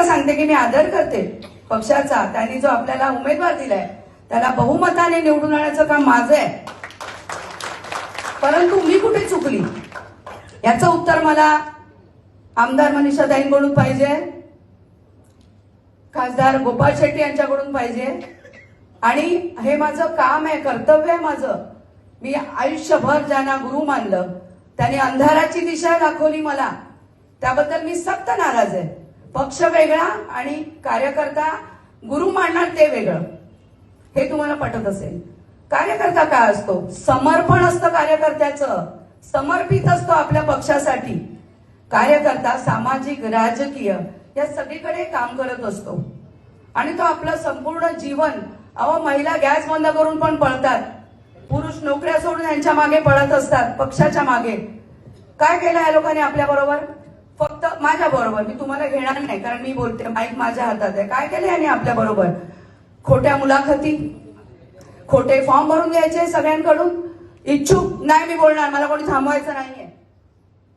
एकदा सांगते की मी आदर करते पक्षाचा. त्यांनी जो आपल्याला उमेदवार दिलाय त्याला बहुमताने निवडून आणण्याचं काम माझं आहे. परंतु मी कुठे चुकली? याचं उत्तर मला आमदार मनीषा ताईंकडून पाहिजे खासदार गोपाळ शेट्टी यांच्याकडून पाहिजे. आणि हे माझं काम आहे कर्तव्य आहे माझं. मी आयुष्यभर ज्यांना गुरु मानलं त्यांनी अंधाराची दिशा दाखवली मला त्याबद्दल मी सक्त नाराज आहे. पक्ष वेगळा आणि कार्यकर्ता गुरु मानणार ते वेगळं. हे तुम्हाला पटत असेल. कार्यकर्ता काय असतो? समर्पण असतं कार्यकर्त्याचं. समर्पित असतो आपल्या पक्षासाठी. कार्यकर्ता सामाजिक राजकीय या सगळीकडे काम करत असतो. आणि तो आपलं संपूर्ण जीवन अहो महिला गॅस बंद करून पण पळतात. पुरुष नोकऱ्या सोडून यांच्या मागे पळत असतात पक्षाच्या मागे. काय केलं या लोकांनी आपल्या बरोबर माझ्या बरोबर मी तुम्हाला घेणार नाही कारण मी बोलते माईक माझ्या हातात आहे. काय केलं याने आपल्या बरोबर? खोट्या मुलाखती खोटे फॉर्म भरून घ्यायचे सगळ्यांकडून? इच्छुक? नाही मी बोलणार. मला कोणी थांबवायचं नाहीये.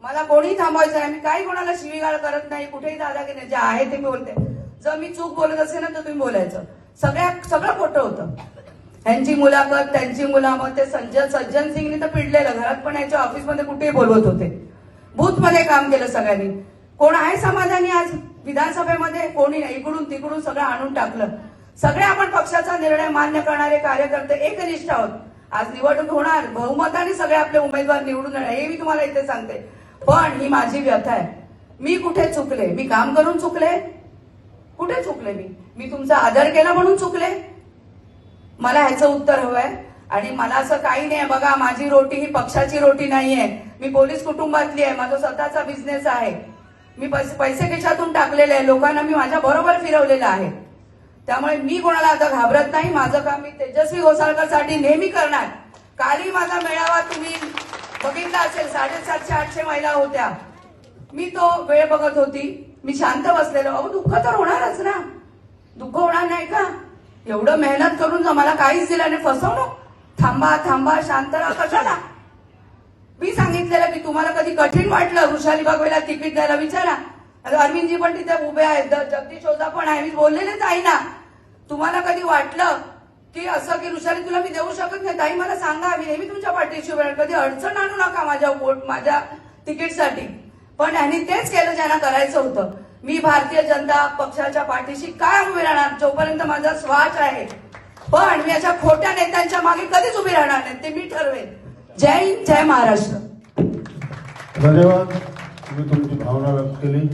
मला कोणी थांबवायचं नाही. मी काही कोणाला शिवीगाळ करत नाही. कुठेही दादा की नाही. जे आहे ते मी बोलते. जर मी चूक बोलत असेल ना तर तुम्ही बोलायचं. सगळ्या सगळं खोटं होतं. यांची मुलाखत त्यांची मुलाखत ते सज्जन सज्जन सिंगने तर पिडलेलं. घरात पण याच्या ऑफिसमध्ये कुठेही बोलवत होते. बूथमध्ये काम केलं सगळ्यांनी. कोण आहे समाधानी आज विधानसभेमध्ये? कोणी इकडून तिकडून सगळं आणून टाकलं. सगळे आपण पक्षाचा निर्णय मान्य करणारे कार्यकर्ते एकनिष्ठ आहोत. आज निवडणूक होणार. बहुमताने सगळे आपले उमेदवार निवडून येणार. हे मी तुम्हाला इथे सांगते. पण ही माझी व्यथा आहे. मी कुठे चुकले? मी काम करून चुकले? कुठे चुकले मी? मी तुमचा आदर केला म्हणून चुकले? मला ह्याचं उत्तर हवंय. आणि मला असं काही नाही. बघा माझी रोटी ही पक्षाची रोटी नाहीये. मी पोलीस कुटुंबातली आहे. माझा स्वतःचा बिझनेस आहे. मी पैसे खिशातून टाकलेले आहे. लोकांना मी माझ्या बरोबर फिरवलेलं आहे. त्यामुळे मी कोणाला आता घाबरत नाही. माझं काम मी तेजस्वी घोसाळकरसाठी नेहमी करणार. कालही माझा मेळावा तुम्ही बघितला असेल. साडेसातशे आठशे महिला होत्या. मी तो वेळ बघत होती. मी शांत बसलेलो. अहो दुःख तर होणारच ना. दुःख होणार नाही का? एवढं मेहनत करून मला काहीच दिलं आणि फसवणूक? थांबा थांबा. शांत राहा. कशाला? मी सांगितलेलं की तुम्हाला कधी कठीण वाटलं वृषाली बागवेला तिकीट द्यायला विचारा. अरविंदजी पण तिथे उभे आहेत जगदीश ओझा पण आहे मी बोललेलेच आहे ना. तुम्हाला कधी वाटलं की असं की वृषाली तुला मी देऊ शकत नाही? ताई मला सांगा मी नेहमी तुमच्या पाठीशी उभे कधी अडचण आणू नका माझ्या वोट माझ्या तिकीटसाठी. पण यांनी तेच केलं ज्यांना करायचं होतं. मी भारतीय जनता पक्षाच्या पाठीशी काय उभी राहणार. जोपर्यंत माझा स्वाच आहे. पण मी अशा खोट्या नेत्यांच्या मागे कधीच उभी राहणार नाही ते मी ठरवेन. जय हिंद जय महाराष्ट्र धन्यवाद तुम्ही तुमची भावना व्यक्त केली